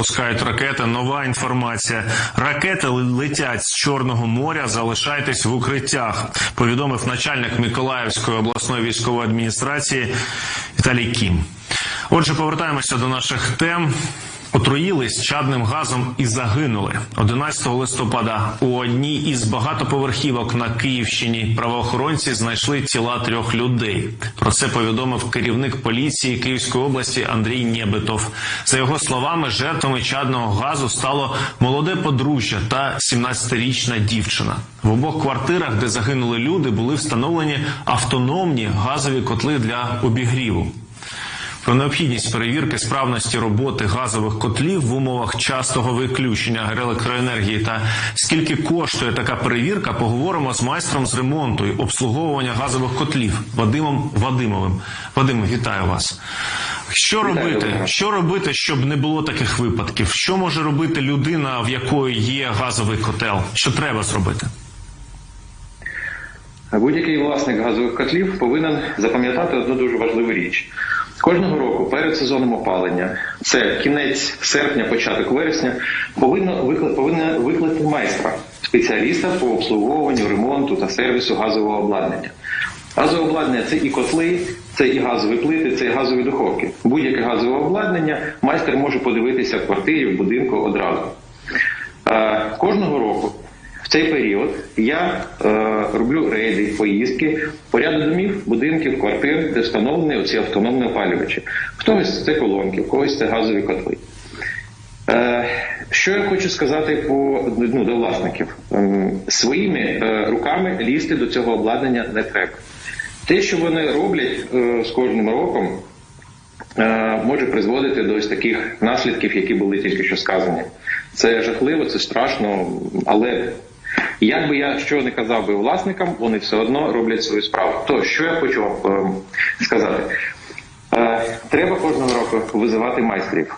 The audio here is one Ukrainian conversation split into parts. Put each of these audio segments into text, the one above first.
запускають ракети. Нова інформація. Ракети летять з Чорного моря. Залишайтесь в укриттях. Повідомив начальник Миколаївської обласної військової адміністрації Віталій Кім. Отже, повертаємося до наших тем. Отруїлись чадним газом і загинули 11 листопада. У одній із багатоповерхівок на Київщині правоохоронці знайшли тіла трьох людей. Про це повідомив керівник поліції Київської області Андрій Нєбетов. За його словами, жертвами чадного газу стало молоде подружжя та 17-річна дівчина. В обох квартирах, де загинули люди, були встановлені автономні газові котли для обігріву. Про необхідність перевірки справності роботи газових котлів в умовах частого виключення електроенергії та скільки коштує така перевірка, поговоримо з майстром з ремонту і обслуговування газових котлів Вадимом Вадимовим. Вадиме, вітаю вас. Що робити? Що робити, щоб не було таких випадків? Що може робити людина, в якої є газовий котел? Що треба зробити? Будь-який власник газових котлів повинен запам'ятати одну дуже важливу річ. Кожного року перед сезоном опалення, це кінець серпня, початок вересня, повинно повинна викликати майстра, спеціаліста по обслуговуванню, ремонту та сервісу газового обладнання. Газове обладнання це і котли, це і газові плити, це і газові духовки. Будь-яке газове обладнання майстер може подивитися в квартирі, в будинку одразу. Е, Кожного року цей період я е, роблю рейди, поїздки по ряду домів, будинків, квартир, де встановлені оці автономні опалювачі. Когось це колонки, в когось це газові котли. Е, що я хочу сказати по ну, до власників? Ем, Своїми е, руками лізти до цього обладнання не треба. Те, що вони роблять е, з кожним роком, е, може призводити до ось таких наслідків, які були тільки що сказані. Це жахливо, це страшно, але як би я що не казав би власникам, вони все одно роблять свою справу. То що я хочу вам е, сказати? Е, треба кожного року визивати майстрів.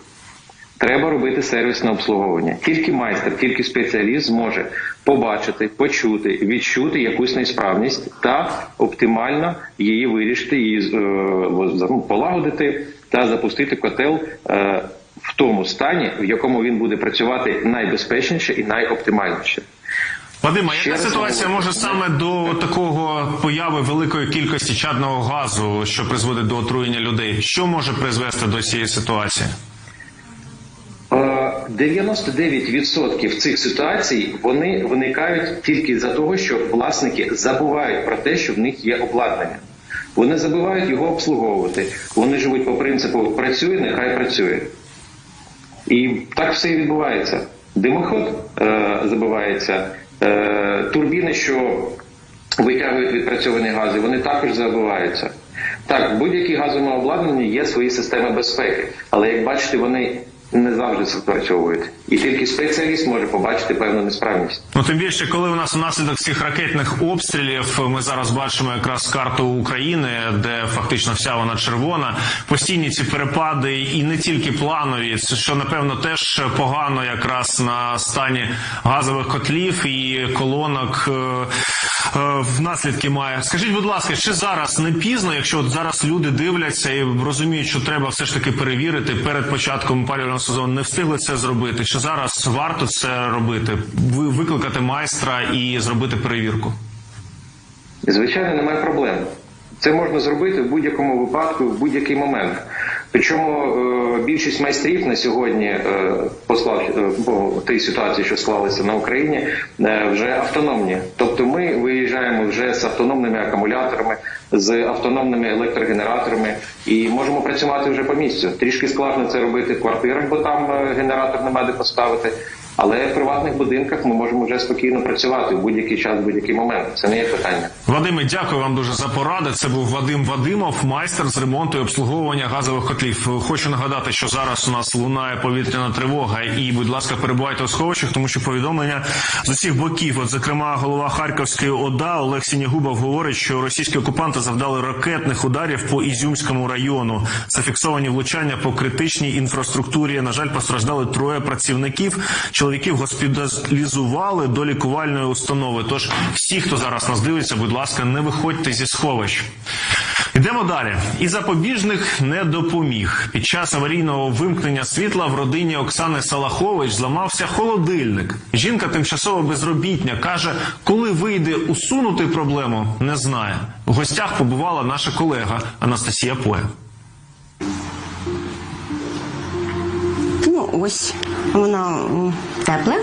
Треба робити сервісне обслуговування. Тільки майстер, тільки спеціаліст зможе побачити, почути, відчути якусь несправність та оптимально її вирішити, її е, ну, полагодити та запустити котел е, в тому стані, в якому він буде працювати найбезпечніше і найоптимальніше. Вадима, яка ситуація може саме до такого появи великої кількості чадного газу, що призводить до отруєння людей? Що може призвести до цієї ситуації? Е, 99% цих ситуацій вони виникають тільки за того, що власники забувають про те, що в них є обладнання. Вони забувають його обслуговувати. Вони живуть по принципу працює, нехай працює. І так все і відбувається. Димоход е, забувається, е, турбіни, що витягують відпрацьовані гази, вони також забуваються. Так, будь-які газовому обладнанні є свої системи безпеки, але як бачите, вони не завжди спрацьовують. І тільки спеціаліст може побачити певну несправність. Ну тим більше, коли у нас внаслідок цих ракетних обстрілів, ми зараз бачимо якраз карту України, де фактично вся вона червона. Постійні ці перепади, і не тільки планові, що напевно теж погано, якраз на стані газових котлів і колонок. Е, е, В наслідки має. Скажіть, будь ласка, чи зараз не пізно, якщо от зараз люди дивляться і розуміють, що треба все ж таки перевірити перед початком опалювального сезону, не встигли це зробити? Чи зараз варто це робити? Ви викликати майстра і зробити перевірку? Звичайно, немає проблем. Це можна зробити в будь-якому випадку, в будь-який момент. Причому е, більшість майстрів на сьогодні, е, послав е, по тій ситуації, що склалися на Україні, е, вже автономні. Тобто ми виїжджаємо вже з автономними акумуляторами, з автономними електрогенераторами і можемо працювати вже по місцю. Трішки складно це робити в квартирах, бо там е, генератор немає де поставити. Але в приватних будинках ми можемо вже спокійно працювати в будь-який час, в будь-який момент. Це не є питання. Вадиме, дякую вам дуже за поради. Це був Вадим Вадимов, майстер з ремонту і обслуговування газових котлів. Хочу нагадати, що зараз у нас лунає повітряна тривога, і, будь ласка, перебувайте у сховищах, тому що повідомлення з усіх боків. От, зокрема, голова Харківської ОДА Олег Сінігубов говорить, що російські окупанти завдали ракетних ударів по Ізюмському району. Зафіксовані влучання по критичній інфраструктурі. На жаль, постраждали троє працівників. Чоловіків госпіталізували до лікувальної установи. Тож всі, хто зараз нас дивиться, будь ласка, не виходьте зі сховищ. Йдемо далі. І запобіжник не допоміг. Під час аварійного вимкнення світла в родині Оксани Салахович зламався холодильник. Жінка тимчасово безробітня каже, коли вийде усунути проблему, не знає. В гостях побувала наша колега Анастасія Поя. Ну, ось воно м, тепле,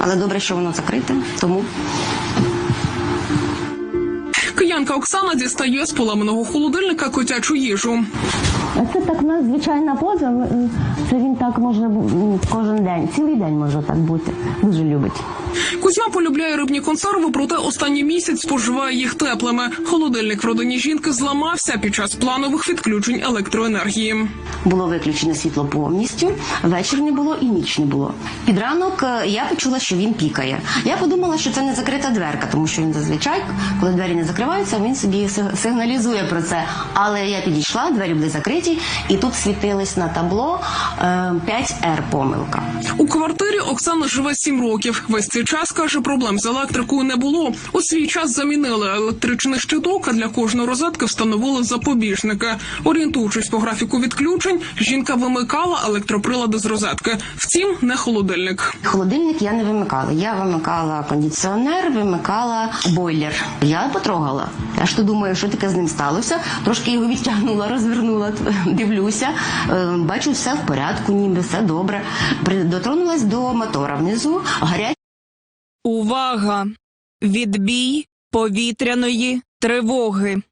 але добре, що воно закрите, тому Киянка Оксана дістає з поламаного холодильника котячу їжу. Це так у нас звичайна поза. е, Це він так може кожен день, цілий день може так бути. Дуже любить. Кузьма полюбляє рибні консерви, проте останній місяць споживає їх теплими. Холодильник в родині жінки зламався під час планових відключень електроенергії. було виключене світло повністю. Вечір не було і ніч не було. Під ранок е, я почула, що він пікає. Я подумала, що це не закрита дверка, тому що він зазвичай, коли двері не закриваються, він собі сигналізує про це. Але я підійшла, двері були закриті, і тут світились на табло е, 5R помилка. У квартирі Оксана живе сім років. Весь цей час каже, проблем з електрикою не було. У свій час замінили електричний щиток, а для кожної розетки встановили запобіжники. Орієнтуючись по графіку відключень, жінка вимикала електроприлади з розетки. Втім, не холодильник. Холодильник я не вимикала. Я вимикала кондиціонер, вимикала бойлер. Я потрогала. Я ж то думаю, що таке з ним сталося. Трошки його відтягнула, розвернула, дивлюся. Е, Бачу, все в порядку, ніби все добре. Дотронулась до мотора внизу. Гарячий Увага! Відбій повітряної тривоги.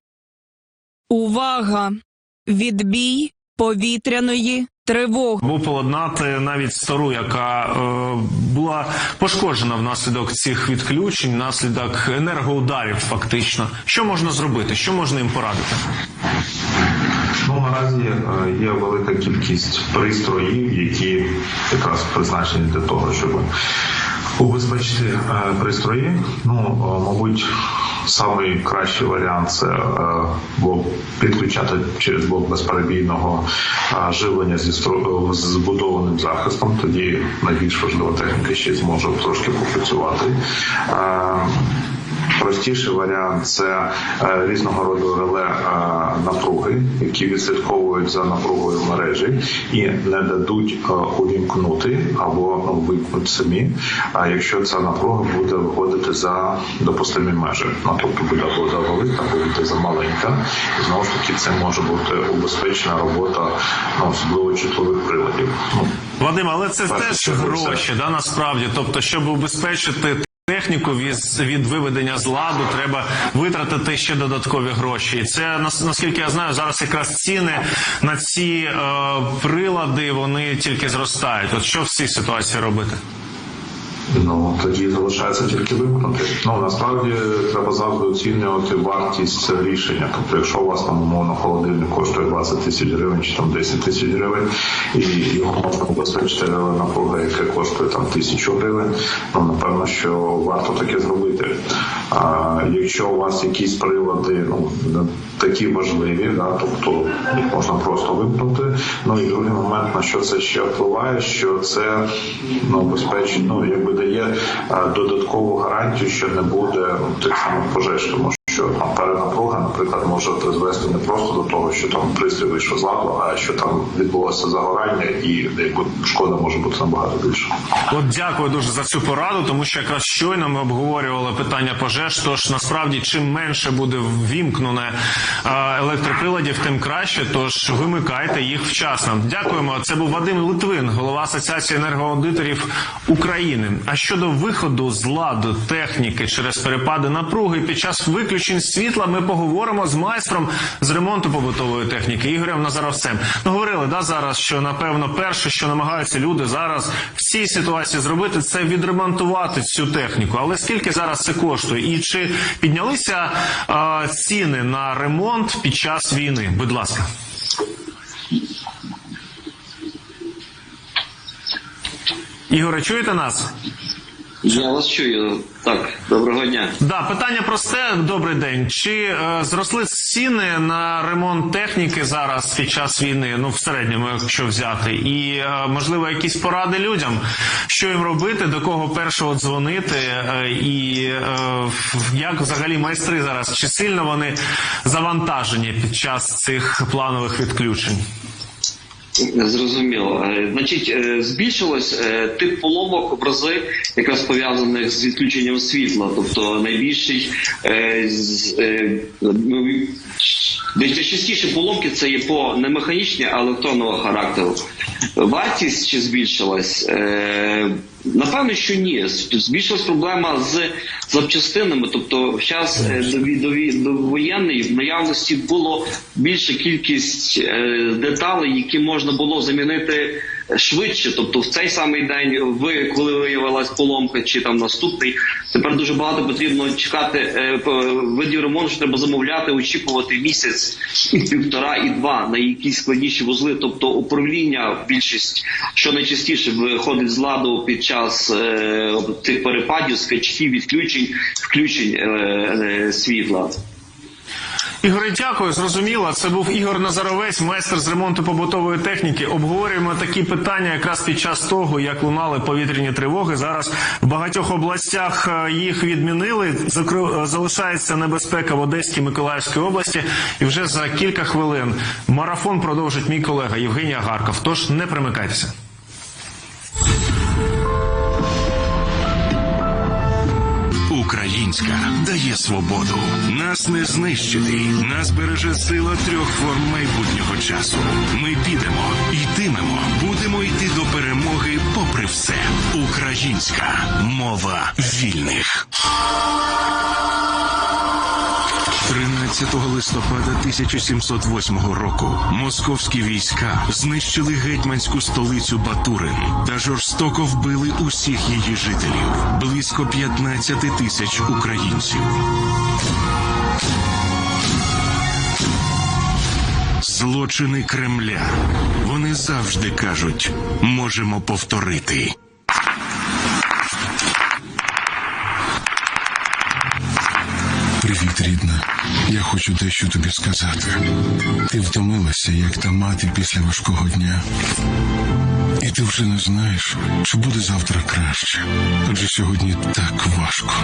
Увага! Відбій повітряної тривоги. Був поладнати навіть стару, яка е, була пошкоджена внаслідок цих відключень, внаслідок енергоударів. Фактично, що можна зробити? Що можна їм порадити? Ну, наразі е, є велика кількість пристроїв, які якраз призначені для того, щоб убезпечити пристрої. Ну, е, мабуть, самий кращий варіант це е, підключати через блок безперебійного е, живлення зі збудованим захистом. Тоді найбільш важлива техніка ще зможе трошки попрацювати. Простіший варіант це е, різного роду реле е, напруги, які відслідковують за напругою мережі і не дадуть е, увімкнути або ну, вимкнути самі. А якщо ця напруга буде виходити за допустимі межі, ну тобто буде або за велика, або буде за маленька, і знову ж таки це може бути убезпечена робота ну, особливо чутливих приладів. Ну, Вадим, але це Перше, теж гроші, да, насправді. Тобто, щоб убезпечити техніку від, від виведення з ладу, треба витратити ще додаткові гроші. І це нас- наскільки я знаю, зараз якраз ціни на ці е, прилади вони тільки зростають. От що в цій ситуації робити? Ну тоді залишається тільки вимкнути. Ну насправді треба завжди оцінювати вартість рішення. Тобто, якщо у вас там умовно холодильник коштує 20 тисяч гривень чи там 10 тисяч гривень, і його можна убезпечити напруга, яке коштує там тисячу гривень, ну напевно, що варто таке зробити. А якщо у вас якісь прилади, ну такі важливі, да, тобто їх можна просто вимкнути. Ну і другий момент, на що це ще впливає, що це ну безпечно, ну якби дає е, додаткову гарантію, що не буде тих самих пожеж, тому що там перенапруга, наприклад, може призвести не просто до того, що там пристрій вийшов з ладу, а що там відбулося загорання, і якби шкода може бути набагато більше. От дякую дуже за цю пораду, тому що якраз щойно ми обговорювали питання пожеж. Тож насправді чим менше буде ввімкнене електроприладів, тим краще. Тож вимикайте їх вчасно. Дякуємо. Це був Вадим Литвин, голова Асоціації енергоаудиторів України. А щодо виходу з ладу техніки через перепади напруги під час виключень світла, ми поговоримо з майстром з ремонту побутової техніки Ігорем Назаровцем. Ну говорили да зараз, що напевно перше, що намагаються люди зараз в цій ситуації зробити, це відремонтувати цю техніку. Але скільки зараз це коштує? І чи піднялися е, ціни на ремонт під час війни? Будь ласка. Ігоре, чуєте нас? Я вас чую. Так, доброго дня. Да, питання просте. Добрий день. Чи е, зросли ціни на ремонт техніки зараз під час війни? Ну в середньому, якщо взяти, і е, можливо якісь поради людям, що їм робити, до кого першого дзвонити, е, і е, як взагалі майстри зараз чи сильно вони завантажені під час цих планових відключень? Зрозуміло. Е, Значить, е, збільшилось е, тип поломок в рази, якраз пов'язаних з відключенням світла. Тобто найбільший з, ну, найчастіші поломки це є по не механічні, а електронного характеру. Вартість чи збільшилась? Е, Напевно, що ні. Збільшилась проблема з запчастинами. Тобто, в час довоєнний до, ві- до, ві- до воєнної в наявності було більша кількість е, деталей, які можна було замінити швидше. Тобто, в цей самий день, ви коли виявилась поломка, чи там наступний, тепер дуже багато потрібно чекати е, видів ремонту, треба замовляти, очікувати місяць і півтора, і два на якісь складніші вузли. Тобто управління більшість, що найчастіше виходить з ладу під час е, цих перепадів, скачків, відключень, включень е, е, світла. Ігоре, дякую, зрозуміло. Це був Ігор Назаровець, майстер з ремонту побутової техніки. Обговорюємо такі питання якраз під час того, як лунали повітряні тривоги. Зараз в багатьох областях е, їх відмінили. Е, Залишається небезпека в Одеській Миколаївській області. І вже за кілька хвилин марафон продовжить мій колега Євгенія Гарков. Тож не примикайтеся. Українська дає свободу. Нас не знищити. Нас береже сила трьох форм майбутнього часу. Ми підемо, йтимемо, будемо йти до перемоги попри все. Українська мова вільних. 13 листопада 1708 року московські війська знищили гетьманську столицю Батурин та жорстоко вбили усіх її жителів, близько 15 тисяч українців. Злочини Кремля. Вони завжди кажуть, можемо повторити. Я хочу дещо тобі сказати. Ти втомилася, як та мати після важкого дня. І ти вже не знаєш, чи буде завтра краще. Адже сьогодні так важко.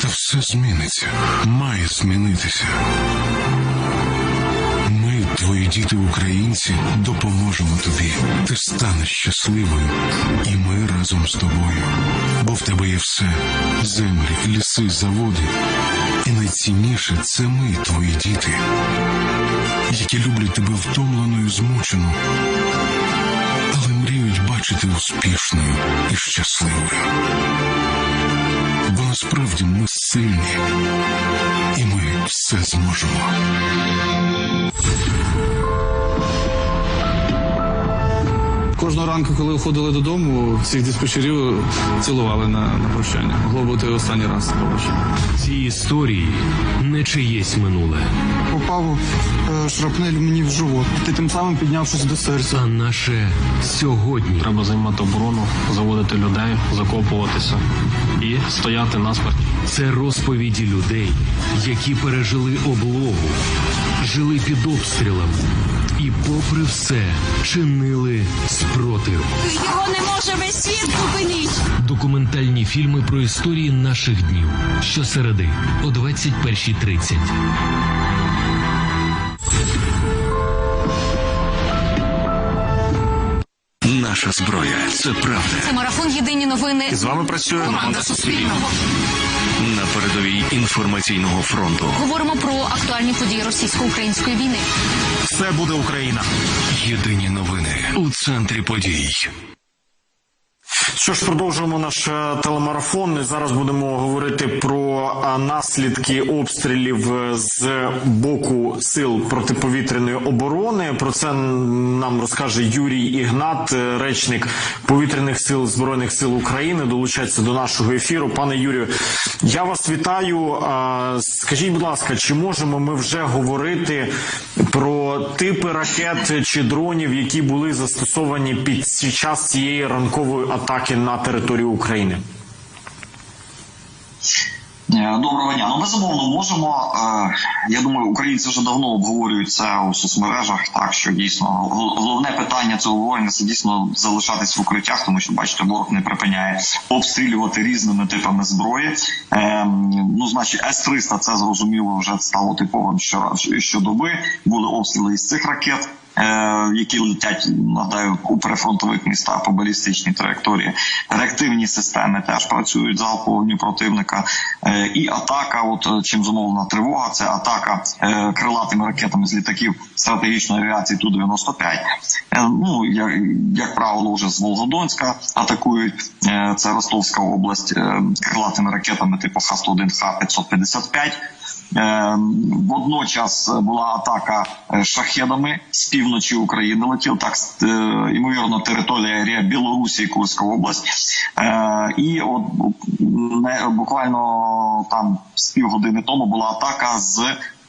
Та все зміниться. Має змінитися. Твої діти українці, допоможемо тобі. Ти станеш щасливою, і ми разом з тобою. Бо в тебе є все: землі, ліси, заводи. І найцінніше це ми, твої діти, які люблять тебе втомленою, змучену, але мріють бачити успішною і щасливою. Насправді ми сильні, і ми все зможемо. Кожного ранку, коли виходили додому, всіх диспетчерів цілували на, на прощання. Могло бути останній раз прощання. Ці історії не чиєсь минуле, Попав е, шрапнель мені в живот. Ти тим самим піднявшись до серця. а наше сьогодні. Треба займати оборону, заводити людей, закопуватися і стояти насмерть. Це розповіді людей, які пережили облогу, жили під обстрілом і, попри все, чинили спротив. Його не може весь світ зупинити. Документальні фільми про історії наших днів. Щосереди о 21.30. Наша зброя це правда. Це марафон єдині новини. З вами працює Команда Суспільного. На передовій інформаційного фронту. Говоримо про актуальні події російсько-української війни. Все буде Україна. Єдині новини у центрі подій. Що ж, продовжуємо наш е, телемарафон. Зараз будемо говорити про е, наслідки обстрілів е, з боку сил протиповітряної оборони. Про це нам розкаже Юрій Ігнат, речник повітряних сил збройних сил України. Долучається до нашого ефіру. Пане Юрію, я вас вітаю. Скажіть, будь ласка, чи можемо ми вже говорити про типи ракет чи дронів, які були застосовані під час цієї ранкової атаки на територію України? Е, Доброго дня. Ну безумовно можемо. Е, Я думаю, українці вже давно обговорюють це у соцмережах. Так що дійсно головне питання цього обговорення це дійсно залишатись в укриттях, тому що бачите, ворог не припиняє обстрілювати різними типами зброї. Е, Ну, значить, с 300 це зрозуміло вже стало типовим що щодоби. Були обстріли із цих ракет. Е, Які летять нагадаю у перефронтових містах по балістичній траєкторії, реактивні системи теж працюють залповні противника, Е, і атака. От е, чим зумовлена тривога, це атака крилатими ракетами з літаків стратегічної авіації Ту 95 Е, Ну як, як правило, вже з Волгодонська атакують. Це Ростовська область крилатими ракетами типу Х-101, Х-555. Е, Водночас була атака е, шахедами з півночі України. Летів так е, ймовірно територія Білорусі Курська область. Е, І от не буквально там з півгодини тому була атака з.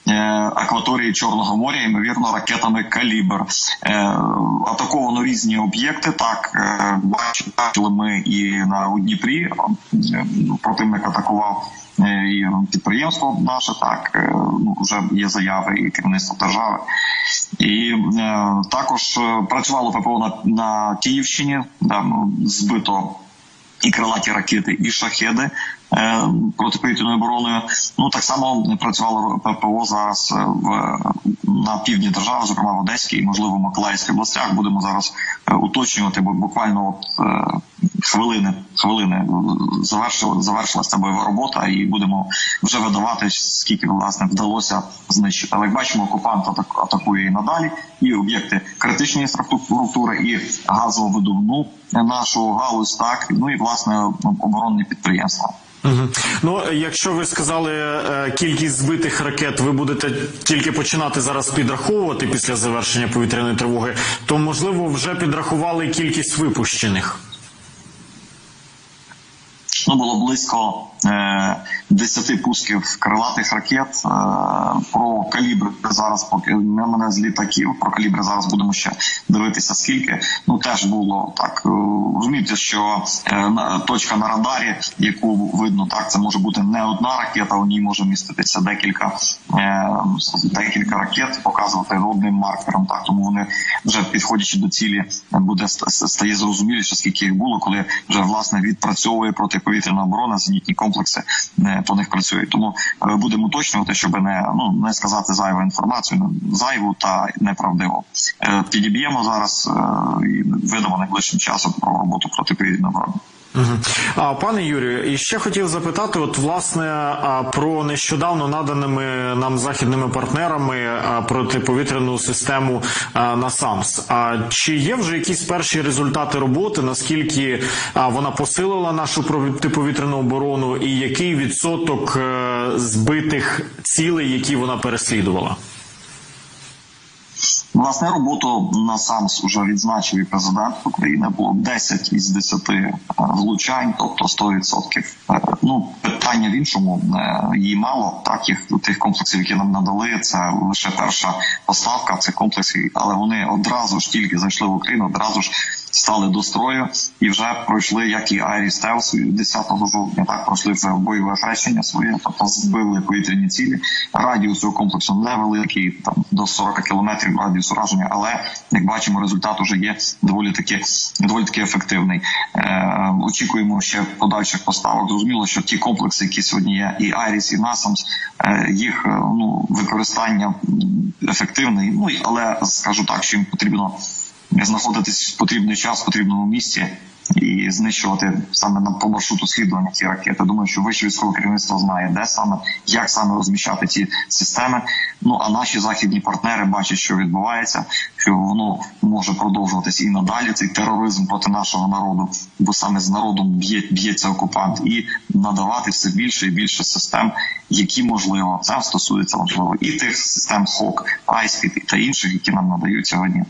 Е, Акваторії Чорного моря, ймовірно, ракетами Калібр Е, атаковано різні об'єкти. Так е, бачили ми і на Дніпрі. е, Противник атакував і підприємство наше. Так ну вже є заяви і керівництво держави. І е, також працювало ППО на, на Київщині, де ну, збито і крилаті ракети, і шахеди е, протиповітряною обороною. Ну так само працювало ППО зараз е, в на півдні держави, зокрема в Одеській, і, можливо, Миколаївській областях. Будемо зараз е, уточнювати, бо буквально от, е, хвилини хвилини завершила завершилася бойова робота, і будемо вже видавати скільки власне вдалося знищити. Але як бачимо, окупант атак- атакує і надалі, і об'єкти критичної інфраструктури, і газовидобну нашу галузь, так ну і власне оборонні підприємства. Угу. Ну, якщо ви сказали е, кількість збитих ракет, ви будете тільки починати зараз підраховувати після завершення повітряної тривоги, то можливо вже підрахували кількість випущених. Ну, було близько е, 10 пусків крилатих ракет. Е, про калібр зараз поки не мене з літаків. Про калібр зараз будемо ще дивитися. Скільки ну теж було так. е, Розумієте, що е, точка на радарі, яку видно, так це може бути не одна ракета. У ній може міститися декілька декілька ракет, показувати одним маркером. Так тому вони вже підходячи до цілі, буде ст- ст- стає зрозуміліше, скільки їх було, коли вже власне відпрацьовує протиповітряна оборона, зенітні комплекси е, по них працюють. Тому е, будемо уточнювати, щоб не ну не сказати зайву інформацію, зайву та неправдиву. Е, Підіб'ємо зараз і видамо найближчим часом про роботу протиповітряної оборони. А пане Юрію, і ще хотів запитати, от власне про нещодавно наданими нам західними партнерами протиповітряну систему НАСАМС. А чи є вже якісь перші результати роботи? Наскільки вона посилила нашу протиповітряну оборону, і який відсоток е, збитих цілей, які вона переслідувала? Власне роботу на САМС вже відзначив і президент України. Було 10 із 10 е, влучань, тобто 100%. Е, Ну питання в іншому е, її мало. Так їх тих комплексів, які нам надали, це лише перша поставка цих комплексів, але вони одразу ж тільки зайшли в Україну, одразу ж стали до строю і вже пройшли, як і Айрі Стелс 10 жовтня. Так пройшли вже бойове хрещення своє, тобто збили повітряні цілі. Радіус цього комплексу невеликий, там до 40 кілометрів радіус ураження, але як бачимо, результат уже є доволі таки доволі таки ефективний. Е, очікуємо ще подальших поставок. Зрозуміло, що ті комплекси, які сьогодні є, і Айріс, і Насамс, е, їх е, ну використання ефективне. Ну але скажу так, що їм потрібно знаходитись в потрібний час, в потрібному місці. і знищувати саме на по маршруту слідування ті ракети. Думаю, що вище військове керівництво знає, де саме як саме розміщати ці системи. Ну а наші західні партнери бачать, що відбувається, що воно може продовжуватись і надалі. Цей тероризм проти нашого народу, бо саме з народом б'є б'ється окупант, і надавати все більше і більше систем, які можливо це стосується можливо і тих систем ХОК, Айспід та інших, які нам надають сьогодні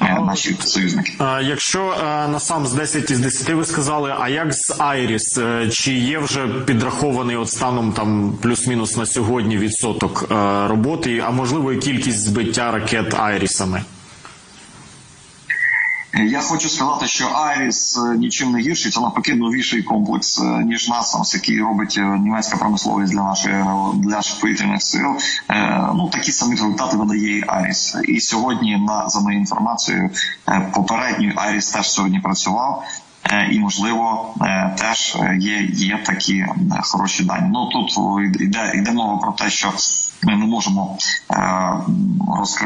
наші союзники. Якщо е, на сам з 10 із 10 ви сказали, а як з Айріс? Е, Чи є вже підрахований от станом там плюс-мінус на сьогодні відсоток е, роботи, а можливо і кількість збиття ракет Айрісами? Я хочу сказати, що Айріс е, нічим не гірший, це навпаки новіший комплекс е, ніж НАСАМС, який робить е, німецька промисловість для нашої для повітряних сил. Е, Ну такі самі результати видає і Айріс. І сьогодні, на за моєю інформацією, е, попередній Айріс теж сьогодні працював. Е, І можливо е, теж е, є, є такі е, хороші дані. Ну тут йде йде мова про те, що ми не можемо е, розкривати.